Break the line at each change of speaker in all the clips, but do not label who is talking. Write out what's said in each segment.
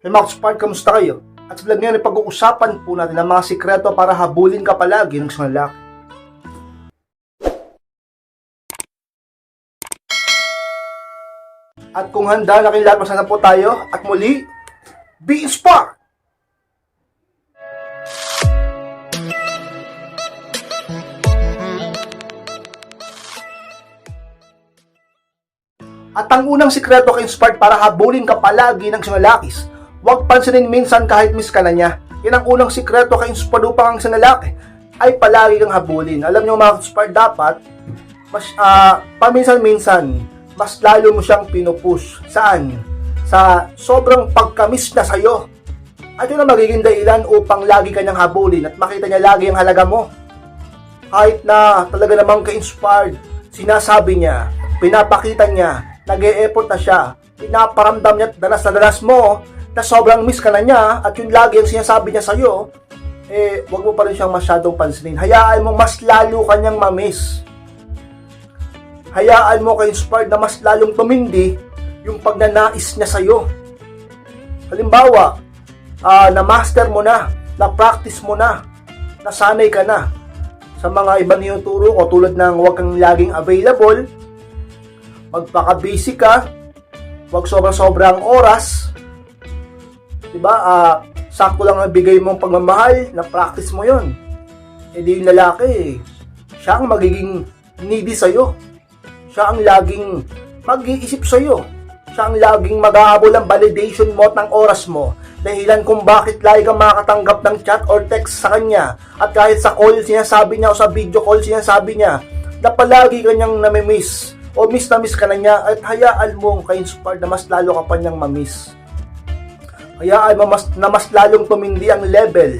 Hey Max Park, kamusta kayo? At sa vlog ngayon, pag-uusapan po natin ang mga sikreto para habulin ka palagi ng isang lalaki. At kung handa na kayong lahat, masana po tayo. At muli, be inspired! At ang unang sikreto kay Inspired para habulin ka palagi ng isang lalakis, huwag pansinin minsan kahit miss ka na niya. Yan ang unang sikreto kay Inspired upang ang isang lalaki ay palagi kang habulin. Alam niyo mga Inspired dapat, mas ah, paminsan-minsan, mas lalo mo siyang pinupush. Saan? Sa sobrang pagkamis na sa'yo. At yun ang magiging dahilan upang lagi kanyang habulin at makita niya lagi ang halaga mo. Kahit na talaga namang ka-inspired, sinasabi niya, pinapakita niya, nag effort na siya, pinaparamdam niya at danas na danas mo na sobrang miss ka na niya at yun lagi ang sinasabi niya sa'yo, eh, wag mo pa rin siyang masyadong pansinin. Hayaan mo mas lalo kanyang mamiss. Hayaan mo ka-inspired na mas lalong tumindi yung pagnanais niya sa'yo. Halimbawa, ah, na-master mo na, na-practice mo na, nasanay ka na sa mga ibang tinuturo ko tulad ng huwag kang laging available, magpaka-busy ka, huwag sobra-sobrang oras, diba, ah, sakto lang ang bigay mong pagmamahal, na-practice mo yon E di yung lalaki, siya ang magiging needy sa'yo. Siya ang laging mag-iisip sa'yo. Siya ang laging maghahabol ng validation mo at ng oras mo. Dahilan kung bakit lagi kang makakatanggap ng chat or text sa kanya. At kahit sa call sinasabi niya o sa video call sinasabi niya na palagi kanyang namimiss o miss na miss ka na niya at hayaan mo ka-inspired na mas lalo ka pa niyang mamiss. Hayaan mo mas, na mas lalong tumindi ang level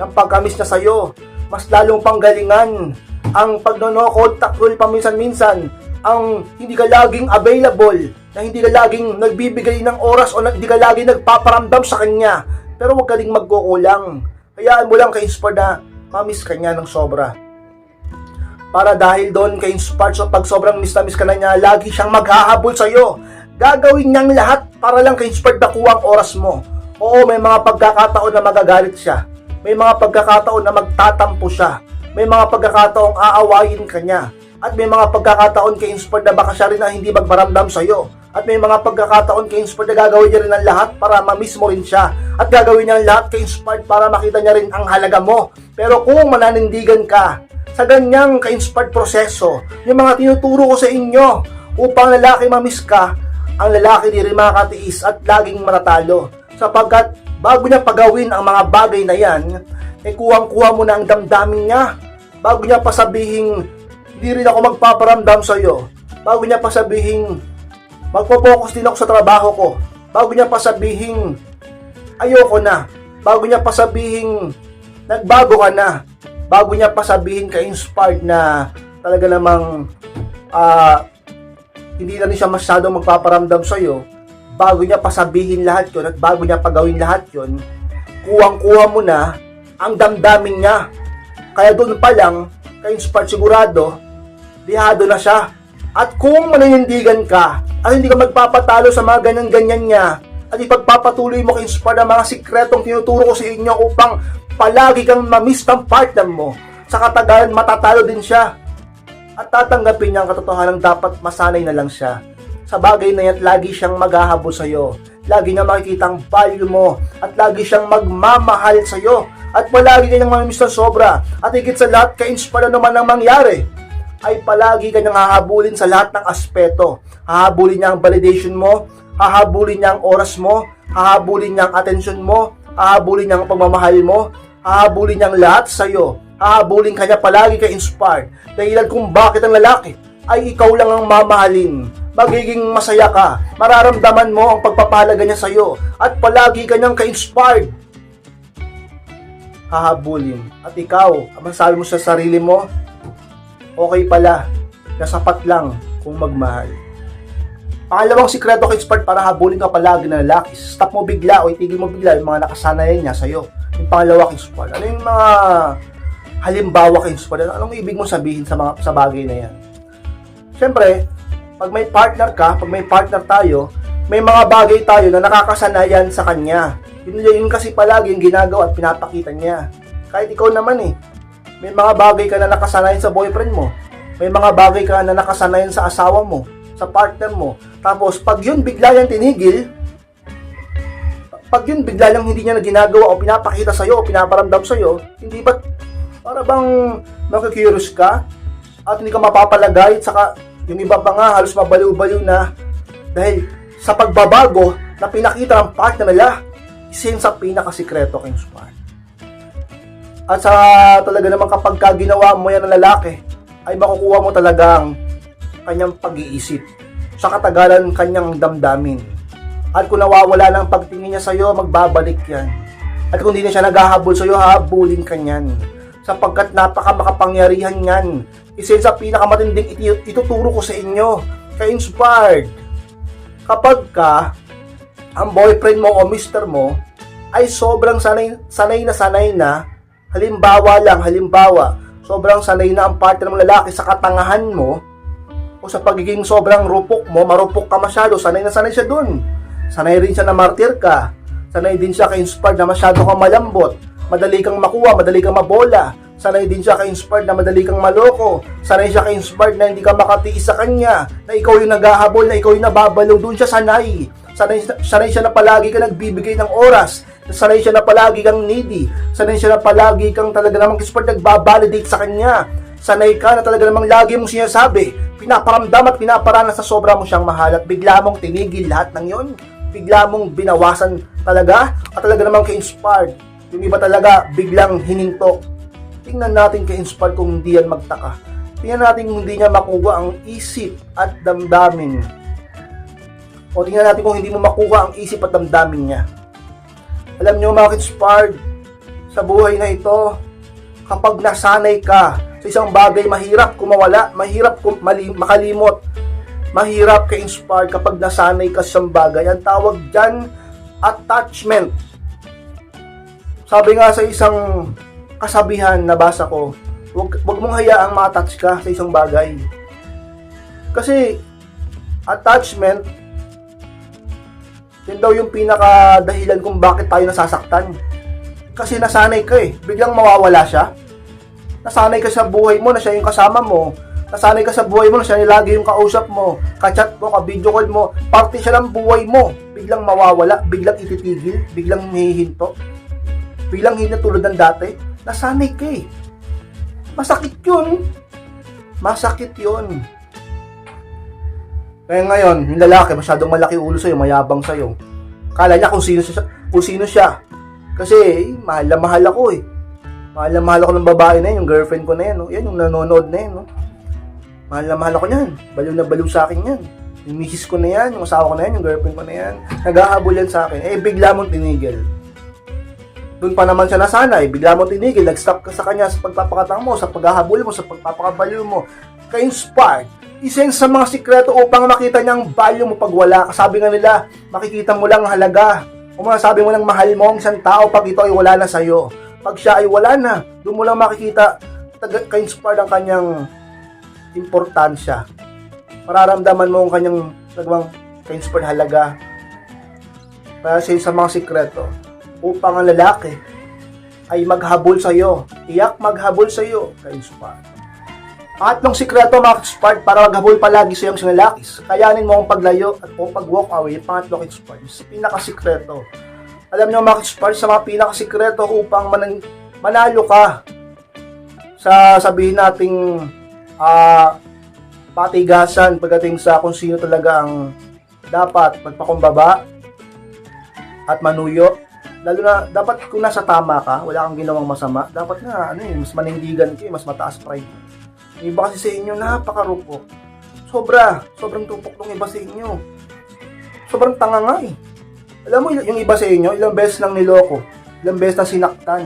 ng pagkamis na sa'yo. Mas lalong panggalingan ang pagnono-contact rule paminsan-minsan ang hindi ka laging available, na hindi ka laging nagbibigay ng oras o na, hindi ka laging nagpaparamdam sa kanya. Pero huwag ka ding magkukulang. Hayaan mo lang ka-inspire na mamiss ka niya ng sobra. Para dahil doon ka-inspire so pag sobrang miss na miss ka na niya, lagi siyang maghahabol sa'yo. Gagawin niyang lahat para lang ka-inspired nakuha ang oras mo. Oo, may mga pagkakataon na magagalit siya. May mga pagkakataon na magtatampo siya. May mga pagkakataong aawayin ka niya. At may mga pagkakataon kay inspired na baka siya rin na hindi magmaramdam sa'yo. At may mga pagkakataon kay inspired na gagawin niya rin ang lahat para mamiss mo rin siya. At gagawin niya ang lahat kay inspired para makita niya rin ang halaga mo. Pero kung mananindigan ka sa ganyang ka-inspired proseso, yung mga tinuturo ko sa inyo upang lalaki mamiss ka, ang lalaki di rin makakatiis at laging matatalo. Sapagkat bago niya pagawin ang mga bagay na yan, eh kuwang-kuha mo na ang damdamin niya. Bago niya pa sabihin, hindi rin ako magpaparamdam sa iyo. Bago niya pa sabihin, magpo-focus din ako sa trabaho ko. Bago niya pa sabihin, ayoko na. Bago niya pa sabihin, nagbago ka na. Bago niya pa sabihin ka-inspired na talaga namang ah, hindi na rin siya masyadong magpaparamdam sa iyo, bago niya pasabihin lahat yon at bago niya pagawin lahat yon, kuwang-kuha mo na ang damdamin niya. Kaya doon pa lang, ka-inspired sigurado, lihado na siya. At kung maninindigan ka at hindi ka magpapatalo sa mga ganyan-ganyan niya at ipagpapatuloy mo ka-inspired ang mga sikretong tinuturo ko sa inyo upang palagi kang mamiss ng partner mo, sa katagalan matatalo din siya at tatanggapin niya ang katotohanan dapat masanay na lang siya. Sa bagay na yan, lagi siyang maghahabol sa'yo. Lagi niya makikita ang value mo at lagi siyang magmamahal sa'yo. At palagi kanyang mamimiss ng sobra. At higit sa lahat, ka-inspire na naman ang mangyari ay palagi kanyang hahabulin sa lahat ng aspeto. Hahabulin niya ang validation mo, hahabulin niya ang oras mo, hahabulin niya ang atensyon mo, hahabulin niya ang pagmamahal mo, hahabulin niya ang lahat sa'yo hahabulin kanya palagi kay inspired dahilan kung bakit ang lalaki ay ikaw lang ang mamahalin. Magiging masaya ka, mararamdaman mo ang pagpapalaga niya sa'yo at palagi kanyang ka-inspired. Hahabulin. At ikaw, masabi mo sa sarili mo, okay pala, nasapat lang kung magmahal. Pangalawang sikreto kay inspired para habulin ka palagi na lalaki. Stop mo bigla o itigil mo bigla yung mga nakasanayan niya sa'yo. Yung pangalawa kay inspired. Ano yung mga halimbawa kay inspired? Anong ibig mo sabihin sa mga sa bagay na yan? Siyempre, pag may partner ka, pag may partner tayo, may mga bagay tayo na nakakasanayan sa kanya. Yun, yun kasi palagi yung ginagawa at pinapakita niya. Kahit ikaw naman eh, may mga bagay ka na nakasanayan sa boyfriend mo. May mga bagay ka na nakasanayan sa asawa mo, sa partner mo. Tapos, pag yun bigla yung tinigil, pag yun bigla lang hindi niya na ginagawa o pinapakita sa'yo o pinaparamdam sa'yo, hindi ba para bang makikurious ka at hindi ka mapapalagay at saka yung iba pa nga halos mabaliw-baliw na dahil sa pagbabago na pinakita ng partner nila yun sa pinakasikreto kay Smart. At sa talaga naman kapag ka ginawa mo yan ng lalaki, ay makukuha mo talagang kanyang pag-iisip. Sa katagalan kanyang damdamin. At kung nawawala ng pagtingin niya sa'yo, magbabalik yan. At kung hindi na siya naghahabol sa'yo, habulin ka niyan. Sapagkat napaka makapangyarihan yan. Isa sa pinakamatinding ituturo ko sa inyo. Ka-inspired. Kapag ka, ang boyfriend mo o mister mo, ay sobrang sanay, sanay na sanay na, halimbawa lang, halimbawa, sobrang sanay na ang partner mong lalaki sa katangahan mo, o sa pagiging sobrang rupok mo, marupok ka masyado, sanay na sanay siya dun. Sanay rin siya na martir ka. Sanay din siya ka-inspired na masyado kang malambot. Madali kang makuha, madali kang mabola. Sanay din siya ka-inspired na madali kang maloko. Sanay siya ka-inspired na hindi ka makatiis sa kanya. Na ikaw yung naghahabol, na ikaw yung nababalaw. Doon siya sanay. Sanay, sanay siya na palagi ka nagbibigay ng oras. Sanay siya na palagi kang needy. Sanay siya na palagi kang talaga namang inspired nagbabalidate sa kanya. Sanay ka na talaga namang lagi mong sinasabi, pinaparamdam at pinaparanas sa sobra mo siyang mahal at bigla mong tinigil lahat ng yon. Bigla mong binawasan talaga at talaga namang ka-inspired. Yung iba talaga biglang hininto. Tingnan natin ka-inspired kung hindi yan magtaka. Tingnan natin kung hindi niya makuha ang isip at damdamin. O tingnan natin kung hindi mo makuha ang isip at damdamin niya. Alam niyo mga ka-inspired, sa buhay na ito, kapag nasanay ka sa isang bagay, mahirap kumawala, mahirap makalimot, mahirap ka-inspire kapag nasanay ka sa isang bagay. Ang tawag dyan, attachment. Sabi nga sa isang kasabihan na basa ko, wag, wag mong hayaang ma-attach ka sa isang bagay. Kasi, attachment, yun daw yung pinaka dahilan kung bakit tayo nasasaktan. Kasi nasanay ka eh. Biglang mawawala siya. Nasanay ka sa buhay mo na siya yung kasama mo. Nasanay ka sa buhay mo na siya yung lagi yung kausap mo. Kachat mo, ka-video call mo. Parte siya ng buhay mo. Biglang mawawala, biglang ititigil, biglang hihinto. Biglang hindi tulad ng dati. Nasanay ka eh. Masakit yun. Masakit yun. Kaya ngayon, yung lalaki, masyadong malaki ulo sa'yo, mayabang sa'yo. Kala niya kung sino siya, kung sino siya. Kasi, eh, mahal na mahal ako eh. Mahal na mahal ako ng babae na yun, yung girlfriend ko na yan. No? Yan, yung nanonood na yan. No? Mahal na mahal ako niyan. Baliw na baliw sa akin yan. Yung misis ko na yan, yung asawa ko na yan, yung girlfriend ko na yan. Naghahabol yan sa akin. Eh, bigla mong tinigil. Doon pa naman siya nasanay. Bigla mong tinigil. Nag-stop ka sa kanya sa pagpapakatang mo, sa paghahabol mo, sa pagpapakabaliw mo. Ka-inspired. Isa yun sa mga sikreto upang makita niya value mo pag wala. Sabi nga nila, makikita mo lang ang halaga. O masasabi mo lang mahal mo ang isang tao pag ito ay wala na sa'yo. Pag siya ay wala na, doon mo lang makikita ka-inspired ang kanyang importansya. Mararamdaman mo ang kanyang nagawang ka-inspired halaga. Siya sa mga sikreto upang ang lalaki ay maghabol sa iyo. Iyak maghabol sa iyo, ka-inspired. Pangatlong sikreto mga ka-inspired para maghabol palagi sa iyong lalaki. Kayanin mo ang paglayo at o pag-walk away. Pangatlong ka-inspired. Sa pinakasikreto. Alam niyo mga ka-inspired sa mga pinakasikreto upang manan- manalo ka sa sabihin nating ah patigasan pagdating sa kung sino talaga ang dapat magpakumbaba at manuyo. Lalo na, dapat kung nasa tama ka, wala kang ginawang masama, dapat nga, ano eh, mas manindigan ka, eh, mas mataas pride mo. Iba kasi sa inyo, napakarupok. Sobra, sobrang tupok ng iba sa inyo. Sobrang tanga nga eh. Alam mo, yung iba sa inyo, ilang beses nang niloko, ilang beses nang sinaktan,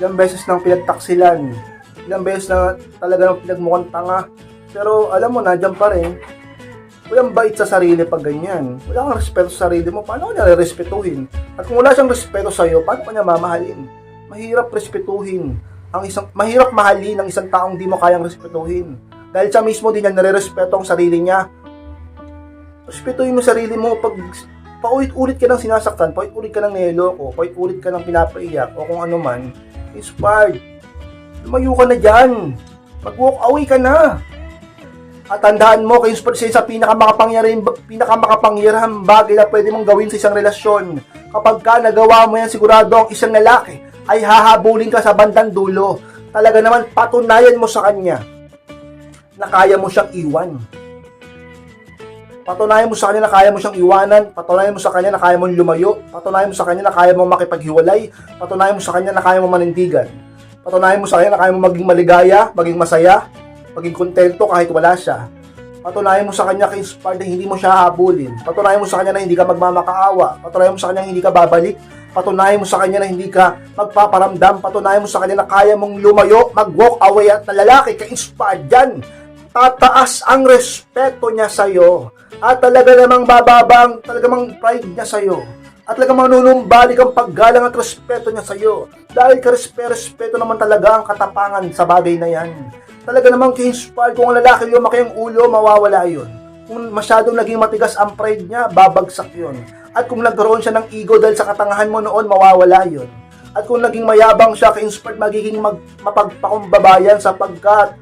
ilang beses nang pinagtaksilan, ilang beses na talaga nang pinagmukhang tanga. Pero alam mo, nandiyan pa rin, walang bait sa sarili pag ganyan. Wala kang respeto sa sarili mo, paano ka niya respetuhin? At kung wala siyang respeto sa iyo, paano ka niya mamahalin? Mahirap respetuhin. Ang isang mahirap mahalin ng isang taong di mo kayang respetuhin. Dahil siya mismo din niya nare-respeto ang sarili niya. respetuhin mo sarili mo pag paulit-ulit ka ng sinasaktan, paulit-ulit ka ng niloko, paulit-ulit ka ng pinapaiyak o kung ano man, inspired. Lumayo ka na dyan. Mag-walk away ka na. At tandaan mo, kayo sa sa pinakamakapangyarihang, pinakamakapangyarihang bagay na pwede mong gawin sa isang relasyon. Kapag ka nagawa mo yan, sigurado ang isang lalaki ay hahabulin ka sa bandang dulo. Talaga naman, patunayan mo sa kanya na kaya mo siyang iwan. Patunayan mo sa kanya na kaya mo siyang iwanan. Patunayan mo sa kanya na kaya mong lumayo. Patunayan mo sa kanya na kaya mong makipaghiwalay. Patunayan mo sa kanya na kaya mong manindigan. Patunayan mo sa kanya na kaya mong maging maligaya, maging masaya, maging kontento kahit wala siya. Patunayan mo sa kanya kay inspired na hindi mo siya habulin. Patunayan mo sa kanya na hindi ka magmamakaawa. Patunayan mo sa kanya na hindi ka babalik. Patunayan mo sa kanya na hindi ka magpaparamdam. Patunayan mo sa kanya na kaya mong lumayo, mag-walk away at na lalaki ka inspired dyan. Tataas ang respeto niya sa'yo. At talaga namang bababang, talaga namang pride niya sa'yo. At talaga manunumbalik ang paggalang at respeto niya sa'yo. Dahil ka-respeto naman talaga ang katapangan sa bagay na yan. Talaga namang ki-inspire kung ang lalaki lumaki ang ulo, mawawala yun. Kung masyadong naging matigas ang pride niya, babagsak yun. At kung nagkaroon siya ng ego dahil sa katangahan mo noon, mawawala yun. At kung naging mayabang siya, ka-inspired, magiging mag, mapagpakumbabayan sapagkat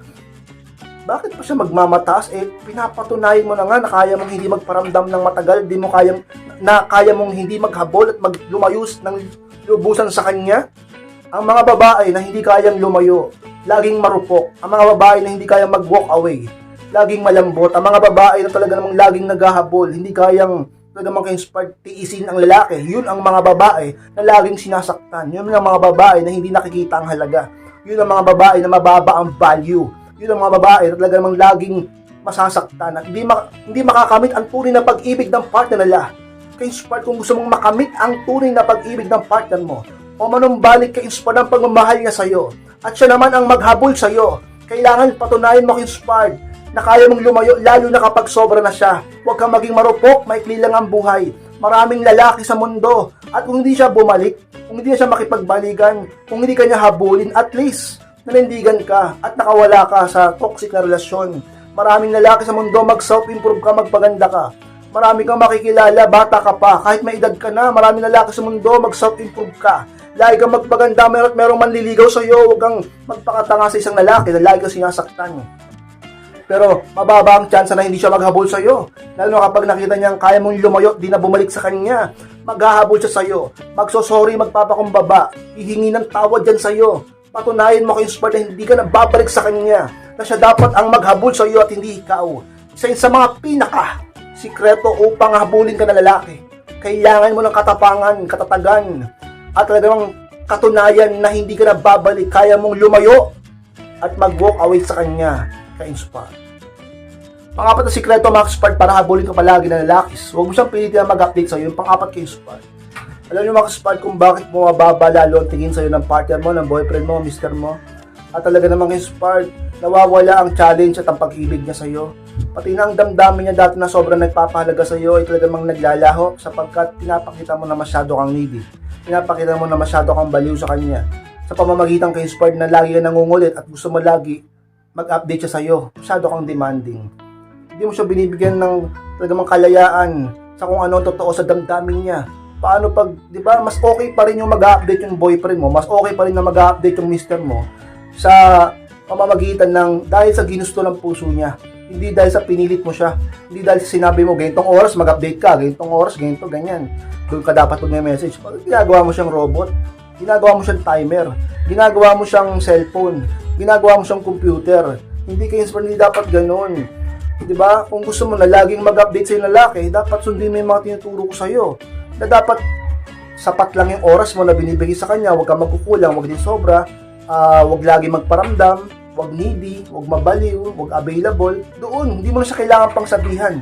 bakit pa siya magmamataas? Eh, pinapatunayan mo na nga na kaya mong hindi magparamdam ng matagal, di mo kayang, na kaya mong hindi maghabol at maglumayos ng lubusan sa kanya. Ang mga babae na hindi kayang lumayo, laging marupok. Ang mga babae na hindi kayang mag-walk away, laging malambot. Ang mga babae na talaga namang laging naghahabol, hindi kayang talaga maka-inspire tiisin ang lalaki. Yun ang mga babae na laging sinasaktan. Yun ang mga babae na hindi nakikita ang halaga. Yun ang mga babae na mababa ang value yun ang mga babae na talaga namang laging masasaktan at hindi, mak- hindi makakamit ang tunay na pag-ibig ng partner nila. Ka-inspire kung gusto mong makamit ang tunay na pag-ibig ng partner mo o manumbalik ka-inspire ng pagmamahal niya sa'yo at siya naman ang maghabol sa'yo. Kailangan patunayan mo ka-inspired na kaya mong lumayo lalo na kapag sobra na siya. Huwag kang maging marupok, maikli lang ang buhay. Maraming lalaki sa mundo at kung hindi siya bumalik, kung hindi siya makipagbalikan, kung hindi kanya habulin, at least nanindigan ka at nakawala ka sa toxic na relasyon. Maraming lalaki sa mundo mag-self-improve ka, magpaganda ka. Marami kang makikilala, bata ka pa, kahit may edad ka na, maraming lalaki sa mundo mag-self-improve ka. Lagi kang magpaganda, meron merong manliligaw sa iyo, huwag kang magpakatanga sa isang lalaki na lagi kang sinasaktan. Pero mababa ang tsansa na hindi siya maghabol sa iyo. Lalo na kapag nakita niyang kaya mong lumayo, di na bumalik sa kanya. Maghahabol siya sa iyo. Magsosorry, magpapakumbaba. Hihingi ng tawad yan sa iyo. Patunayan mo kay inspired na hindi ka na babalik sa kanya. Na siya dapat ang maghabol sa iyo at hindi ikaw. Isa sa mga pinaka sikreto upang habulin ka na lalaki. Kailangan mo ng katapangan, katatagan, at talagang katunayan na hindi ka na babalik, kaya mong lumayo at mag-walk away sa kanya ka-inspire. Pang-apat na sikreto mga ka-inspired para habulin ka palagi na lalaki. Huwag mo siyang pilitin na mag-update sa'yo. Yung pang-apat ka-inspired. Alam niyo mga ka-inspired kung bakit bumababa lalo ang tingin sa'yo ng partner mo, ng boyfriend mo, mister mo. At talaga namang inspired, nawawala ang challenge at ang pag-ibig niya sa'yo. Pati na ang damdamin niya dati na sobrang nagpapahalaga sa'yo ay talaga namang naglalaho sapagkat pinapakita mo na masyado kang needy. Pinapakita mo na masyado kang baliw sa kanya. Sa pamamagitan kay inspired na lagi ka nangungulit at gusto mo lagi mag-update siya sa'yo. Masyado kang demanding. Hindi mo siya binibigyan ng talagang kalayaan sa kung ano totoo sa damdamin niya. Paano pag, di ba, mas okay pa rin yung mag-update yung boyfriend mo, mas okay pa rin na mag-update yung mister mo sa pamamagitan ng dahil sa ginusto ng puso niya. Hindi dahil sa pinilit mo siya. Hindi dahil sinabi mo, ganitong oras mag-update ka, ganitong oras, ganito, ganyan. Doon ka dapat mag-message. Ginagawa mo siyang robot, ginagawa mo siyang timer, ginagawa mo siyang cellphone, ginagawa mo siyang computer. Hindi kayo hindi dapat ganun. 'Di ba? Kung gusto mo na laging mag-update sa lalaki, dapat sundin mo yung mga tinuturo ko sa iyo. Na dapat sapat lang yung oras mo na binibigay sa kanya, huwag kang magkukulang, huwag din sobra, ah, huwag lagi magparamdam, huwag needy, huwag mabaliw, huwag available. Doon, hindi mo na siya kailangan pang sabihan.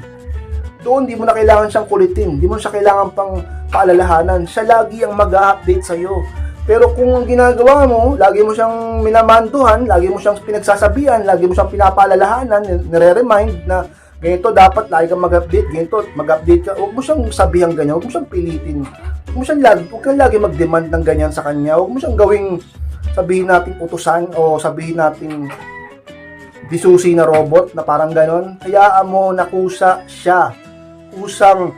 Doon, hindi mo na kailangan siyang kulitin, hindi mo na siya kailangan pang paalalahanan. Siya lagi ang mag-update sa iyo. Pero kung ang ginagawa mo, lagi mo siyang minamanduhan, lagi mo siyang pinagsasabihan, lagi mo siyang pinapaalalahanan, nire-remind na ganito dapat lagi kang mag-update, ganito mag-update ka. Huwag mo siyang sabihan ganyan, huwag mo siyang pilitin. Huwag mo siyang lagi, huwag kang lagi mag-demand ng ganyan sa kanya. Huwag mo siyang gawing sabihin natin utusan o sabihin natin bisusi na robot na parang ganon. Hayaan mo na kusa siya. kusang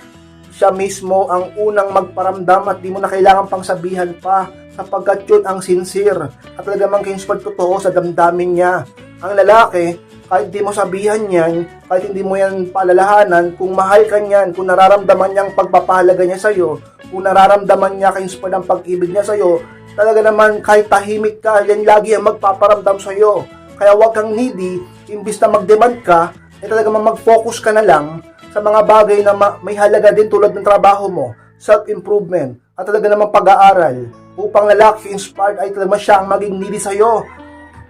siya mismo ang unang magparamdam at di mo na kailangan pang sabihan pa sapagkat yun ang sincere at talagang kinspad totoo sa damdamin niya. Ang lalaki, kahit di mo sabihan yan, kahit hindi mo yan paalalahanan, kung mahal ka niyan, kung nararamdaman niya ang pagpapahalaga niya sa'yo, kung nararamdaman niya kinspad ang pag-ibig niya sa'yo, talaga naman kahit tahimik ka, yan lagi ang magpaparamdam sa'yo. Kaya huwag kang needy, imbis na mag-demand ka, eh talaga mag-focus ka na lang sa mga bagay na ma- may halaga din tulad ng trabaho mo, self-improvement, at talaga namang pag-aaral upang lalaki inspired ay talaga siya ang maging needy sa'yo.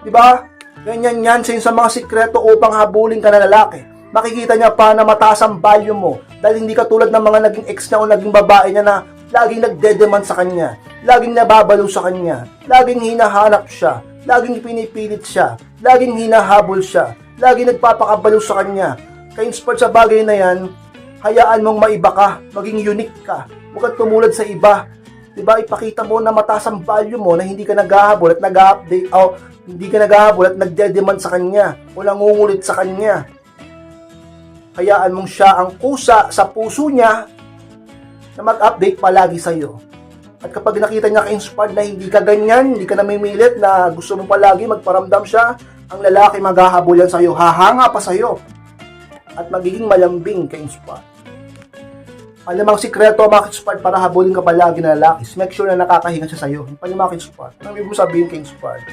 Di ba? Ganyan yan sa sa mga sikreto upang habulin ka na lalaki. Makikita niya pa na mataas ang value mo dahil hindi ka tulad ng mga naging ex na o naging babae niya na laging nagdedemand sa kanya, laging nababalo sa kanya, laging hinahanap siya, laging pinipilit siya, laging hinahabol siya, laging nagpapakabalo sa kanya. Ka-inspired sa bagay na yan, hayaan mong maiba ka, maging unique ka, huwag kang tumulad sa iba. Diba, ipakita mo na mataas ang value mo na hindi ka naghahabol at nag-update o hindi ka naghahabol at nagde-demand sa kanya. O nangungulit sa kanya. Hayaan mong siya ang kusa sa puso niya na mag-update palagi sa iyo. At kapag nakita niya ka-inspired na hindi ka ganyan, hindi ka namimilit na gusto mo palagi magparamdam siya, ang lalaki maghahabol yan sa iyo, hahanga pa sa iyo. At magiging malambing ka-inspired. Alam ang sikreto mga ka-inspired para habulin ka palagi na lalaki, make sure na nakakahinga siya sa iyo. Yung pala ka-inspired. Ano ibig mo sabihin ka-inspired?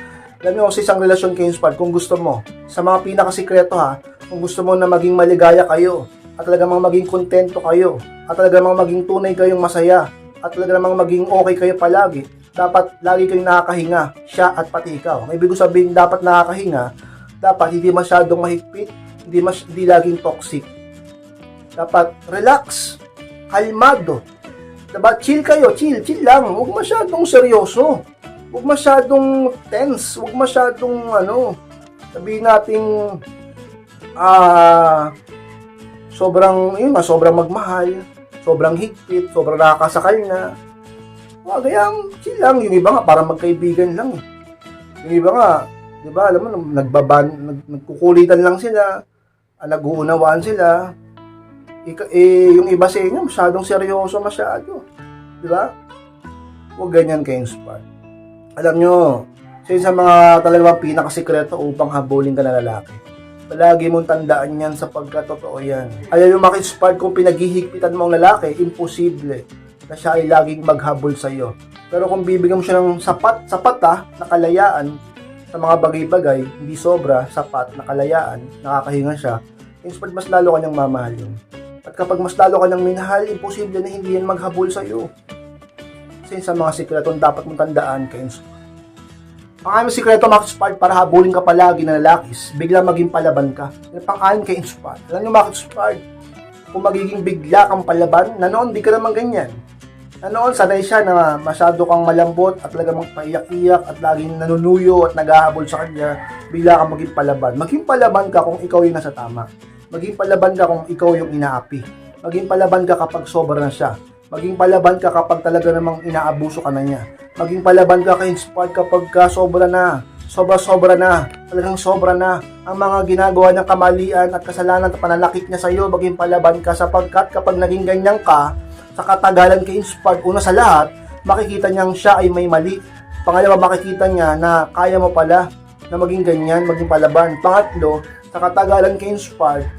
Alam niyo, sa isang relasyon ka-inspired, kung gusto mo, sa mga pinakasikreto ha, kung gusto mo na maging maligaya kayo, at talaga mang maging kontento kayo, at talaga mang maging tunay kayong masaya, at talaga namang maging okay kayo palagi, dapat lagi kayong nakakahinga, siya at pati ikaw. Ang ibig sabihin, dapat nakakahinga, dapat hindi masyadong mahigpit, hindi, mas, hindi laging toxic. Dapat relax, kalmado. Diba? Chill kayo, chill, chill lang. Huwag masyadong seryoso. Huwag masyadong tense. Huwag masyadong, ano, sabihin nating, ah, sobrang, yun nga, sobrang magmahal, sobrang higpit, sobrang nakakasakal na. Ah, kaya, chill lang. Yung iba nga, para magkaibigan lang. eh. Yung iba nga, di ba, alam mo, nagbaban, nag, nagkukulitan lang sila, ah, nag-uunawaan sila. Ika, eh, yung iba sa inyo, masyadong seryoso masyado. Di ba? Huwag ganyan kayo inspired. Alam nyo, sa mga talagang pinakasikreto upang habulin ka na lalaki. Palagi mong tandaan yan sapagkat totoo yan. Ayaw yung maki-inspired kung pinaghihigpitan mo ang lalaki, imposible na siya ay laging maghabol sa iyo. Pero kung bibigyan mo siya ng sapat, sapat ha, na kalayaan sa mga bagay-bagay, hindi sobra, sapat, na kalayaan, nakakahinga siya, inspired mas lalo kanyang mamahalin. At kapag mas lalo kanyang minahal, imposible na hindi yan maghabol sa iyo. Kasi sa mga sikretong dapat mong tandaan kay. Ang aming sikreto mga inspired para habulin ka palagi na lalakis, bigla maging palaban ka. Yan pang ayon kay inspired. Alam nyo mga inspired, kung magiging bigla kang palaban, na noon di ka naman ganyan. Na noon sanay siya na masyado kang malambot at talagang magpaiyak-iyak at laging nanunuyo at naghahabol sa kanya, bigla kang maging palaban. Maging palaban ka kung ikaw yung nasa tama. Maging palaban ka kung ikaw yung inaapi. Maging palaban ka kapag sobra na siya. Maging palaban ka kapag talaga namang inaabuso ka na niya. Maging palaban ka kay inspired kapag ka sobra na. Sobra-sobra na. Talagang sobra na. Ang mga ginagawa ng kamalian at kasalanan at pananakit niya sa iyo, maging palaban ka sapagkat kapag naging ganyan ka, sa katagalan kay inspired, una sa lahat, makikita niyang siya ay may mali. Pangalawa, makikita niya na kaya mo pala na maging ganyan, maging palaban. Pangatlo, sa katagalan kay inspired,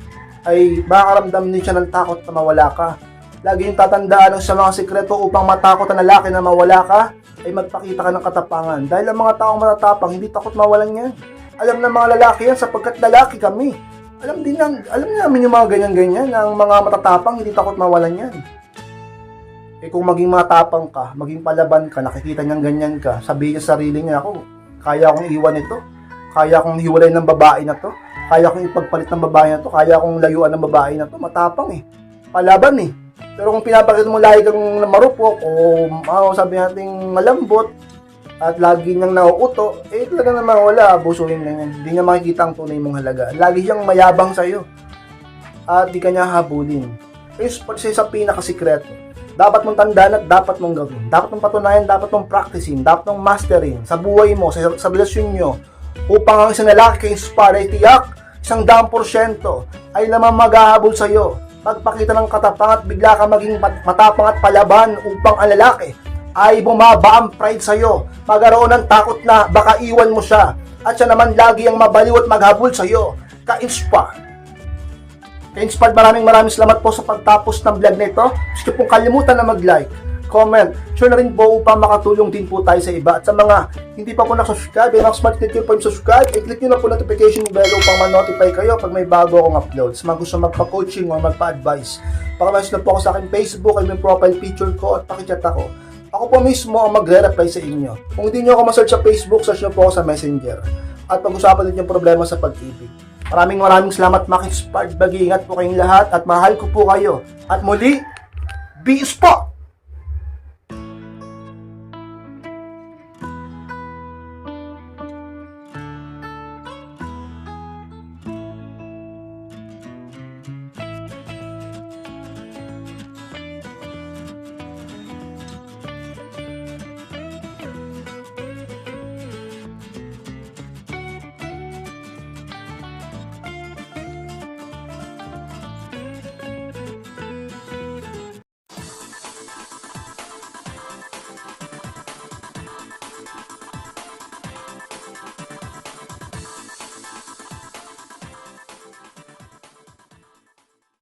ay makakaramdam din siya ng takot na mawala ka. Lagi yung tatandaan ng sa mga sikreto upang matakot ang lalaki na mawala ka, ay magpakita ka ng katapangan. Dahil ang mga taong matatapang, hindi takot mawalan yan. Alam ng mga lalaki yan sapagkat lalaki kami. Alam din yan, alam namin yung mga ganyan-ganyan, ang mga matatapang, hindi takot mawalan yan. Eh kung maging matapang ka, maging palaban ka, nakikita niyang ganyan ka, sabihin niya sa sarili niya, ako, kaya akong iwan ito, kaya akong hiwalay ng babae na to, kaya akong ipagpalit ng babae na to, kaya akong layuan ng babae na to, matapang eh. Palaban eh. Pero kung pinapakita mo lagi kang marupok o oh, sabi nating malambot at lagi niyang nauuto, eh talaga namang wala, abusuhin lang yan. Hindi niya makikita ang tunay mong halaga. Lagi siyang mayabang sa'yo. At di ka niya habulin. Is isa sa pinakasikreto. Dapat mong tandaan at dapat mong gawin. Dapat mong patunayan, dapat mong practicing, dapat mong mastering sa buhay mo, sa, sa relasyon nyo, upang ang isang lalaki kay inspire ay tiyak, isang daang porsyento, ay naman maghahabol sa'yo. Pagpakita ng katapang at bigla ka maging mat- matapang at palaban upang ang lalaki ay bumaba ang pride sa'yo. Magkaroon ng takot na baka iwan mo siya. At siya naman lagi ang mabaliw at maghabol sa'yo. Ka-inspire. Ka-inspired, maraming maraming salamat po sa pagtapos ng vlog nito. Gusto pong kalimutan na mag-like, comment, share na rin po upang makatulong din po tayo sa iba. At sa mga hindi pa po nakasubscribe, mga smart click nyo po yung subscribe, i-click nyo na po notification bell upang ma-notify kayo pag may bago akong upload. Sa mga gusto magpa-coaching o magpa-advise. Pakamalis na po ako sa aking Facebook, ay may profile picture ko at pakichat ako. Ako po mismo ang magre-reply sa inyo. Kung hindi nyo ako ma-search sa Facebook, search nyo po ako sa Messenger. At pag-usapan din yung problema sa pag-ibig. Maraming maraming salamat, Max Inspired. Mag-iingat po kayong lahat at mahal ko po kayo. At muli, be spot!